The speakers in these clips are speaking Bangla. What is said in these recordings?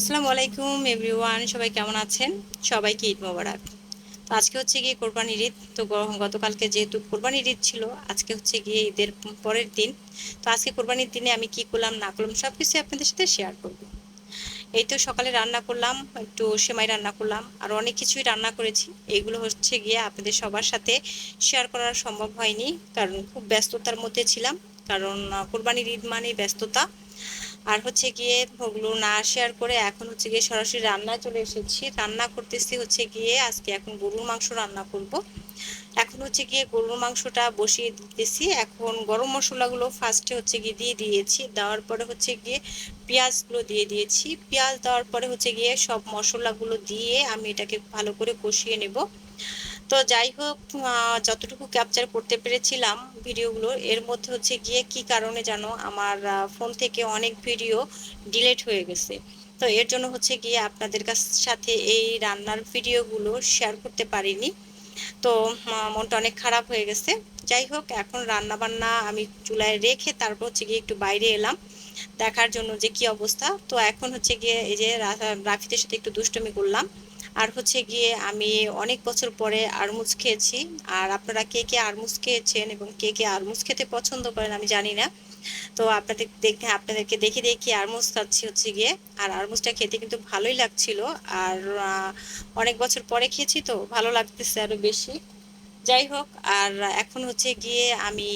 আসসালামু আলাইকুম এভরিওয়ান সবাই কেমন আছেন? সবাইকে ঈদ মোবারক। তো আজকে হচ্ছে গিয়ে কোরবানির ঈদ। তো গতকালকে যেহেতু কোরবানির ঈদ ছিল, আজকে হচ্ছে গিয়ে ঈদের পরের দিন। তো আজকে কোরবানির দিনে আমি কি করলাম, না করলাম সব কিছু আপনাদের সাথে শেয়ার করব। এই তো সকালে রান্না করলাম, একটু সেমাই রান্না করলাম, আর অনেক কিছুই রান্না করেছি। এইগুলো হচ্ছে গিয়ে আপনাদের সবার সাথে শেয়ার করা সম্ভব হয়নি, কারণ খুব ব্যস্ততার মধ্যে ছিলাম। কারণ কোরবানির ঈদ মানেই ব্যস্ততা। আর হচ্ছে গিয়ে ওগুলো না শেয়ার করে এখন হচ্ছে গিয়ে সরাসরি রান্নায় চলে এসেছি। রান্না করতেছি হচ্ছে গিয়ে আজকে এখন গরুর মাংস রান্না করব। এখন হচ্ছে গিয়ে গরুর মাংসটা বসিয়ে দিতেছি। এখন গরম মশলাগুলো ফার্স্টে হচ্ছে গিয়ে দিয়ে দিয়েছি। দেওয়ার পরে হচ্ছে গিয়ে পেঁয়াজগুলো দিয়ে দিয়েছি। পেঁয়াজ দেওয়ার পরে হচ্ছে গিয়ে সব মশলাগুলো দিয়ে আমি এটাকে ভালো করে কষিয়ে নেব। তো যাই হোক যতটুকু ক্যাপচার করতে পেরেছিলাম ভিডিওগুলো এর মধ্যে হচ্ছে গিয়ে কি কারণে জানো আমার ফোন থেকে অনেক ভিডিও ডিলেট হয়ে গেছে। তো এর জন্য হচ্ছে গিয়ে আপনাদের কাছ সাথে এই রান্নার ভিডিওগুলো শেয়ার করতে পারিনি। তো মনটা অনেক খারাপ হয়ে গেছে। যাই হোক, এখন রান্না বান্না আমি চুলায় রেখে তারপর হচ্ছে গিয়ে একটু বাইরে এলাম, দেখার জন্য যে কি অবস্থা। তো এখন হচ্ছে গিয়ে এই যে রাফিদের সাথে একটু দুষ্টুমি করলাম। আর হচ্ছে গিয়ে আমি অনেক বছর পরে আরমুজ খেয়েছি। আর আপনারা কে কে আরমুজ খেয়েছেন এবং কে কে আরমুজ খেতে পছন্দ করেন আমি জানি না। তো আপনাদের দেখে আপনাদেরকে দেখে দেখে আরমুজ খাচ্ছি হচ্ছে গিয়ে। আর আরমুজটা খেতে কিন্তু ভালোই লাগছিল। আর অনেক বছর পরে খেয়েছি তো, ভালো লাগতেছে আরও বেশি। যাই হোক, আর এখন হচ্ছে গিয়ে আমি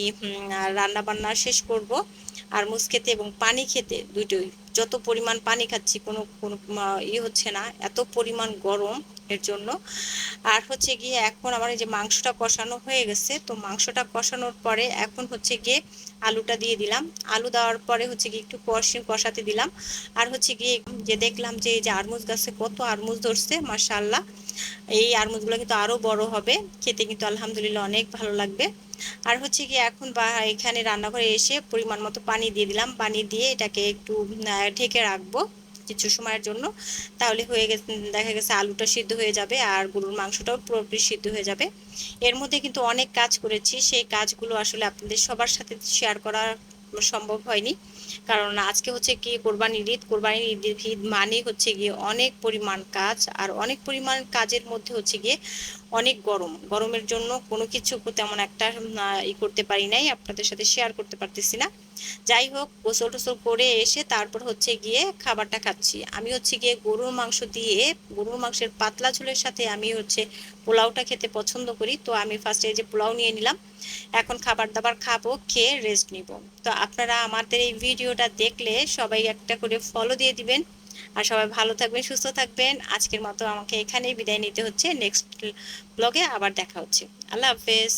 রান্না বান্না শেষ করব। আর মুস খেতে এবং পানি খেতে দুটোই। যত পরিমাণ পানি খাচ্ছি, কোনো কোনো ই হচ্ছে না, এত পরিমাণ গরম এর জন্য। আর হচ্ছে গিয়ে এখন আমার এই যে মাংসটা কষানো হয়ে গেছে, তো মাংসটা কষানোর পরে এখন হচ্ছে গিয়ে আলুটা দিয়ে দিলাম। আলু দেওয়ার পরে হচ্ছে গিয়ে একটু কষি, কষাতে দিলাম। আর হচ্ছে গিয়ে যে দেখলাম যে এই যে আরমুজ গাছে কত আরমুজ ধরছে, মাশাআল্লাহ। এই আরমুজগুলো কিন্তু আরও বড় হবে, খেতে কিন্তু আলহামদুলিল্লাহ অনেক ভালো লাগবে। আর হচ্ছে কি এখন বা এখানে রান্নাঘরে এসে পরিমাণ মতো পানি দিয়ে দিলাম। পানি দিয়ে এটাকে একটু ঢেকে রাখব কিছু সময়ের জন্য। তাহলে হয়ে গেছে, দেখা গেছে আলুটা সিদ্ধ হয়ে যাবে আর গরুর মাংসটাও পুরোপুরি সিদ্ধ হয়ে যাবে। এর মধ্যে কিন্তু অনেক কাজ করেছি। সেই কাজগুলো আসলে আপনাদের সবার সাথে শেয়ার করা সম্ভব হয়নি। কারণ আজকে হচ্ছে কি কোরবানির ঈদ। কোরবানির ঈদের ঈদ মানে হচ্ছে গিয়ে অনেক পরিমাণ কাজ আর অনেক পরিমাণ কাজের মধ্যে হচ্ছে গিয়ে অনেক গরম। গরমের জন্য কোনো কিছু তেমন একটা ই করতে পারি নাই, আপনাদের সাথে শেয়ার করতে পারতেছি না। যাই হোক, গোসল টোসল করে এসে তারপর হচ্ছে গিয়ে খাবারটা খাচ্ছি। আমি হচ্ছে গিয়ে গরুর মাংস দিয়ে, গরুর মাংসের পাতলা ঝোলের সাথে আমি হচ্ছে পোলাওটা খেতে পছন্দ করি। তো আমি ফার্স্টে যে পোলাও নিয়ে নিলাম, এখন খাবার দাবার খাব, খেয়ে রেস্ট নিব। তো আপনারা আমাদের এই ভিডিওটা দেখলে সবাই একটা করে ফলো দিয়ে দিবেন। আর সবাই ভালো থাকবেন, সুস্থ থাকবেন। আজকের মতো আমাকে এখানেই বিদায় নিতে হচ্ছে। নেক্সট ব্লগে আবার দেখা হচ্ছে। আল্লাহ হাফেজ।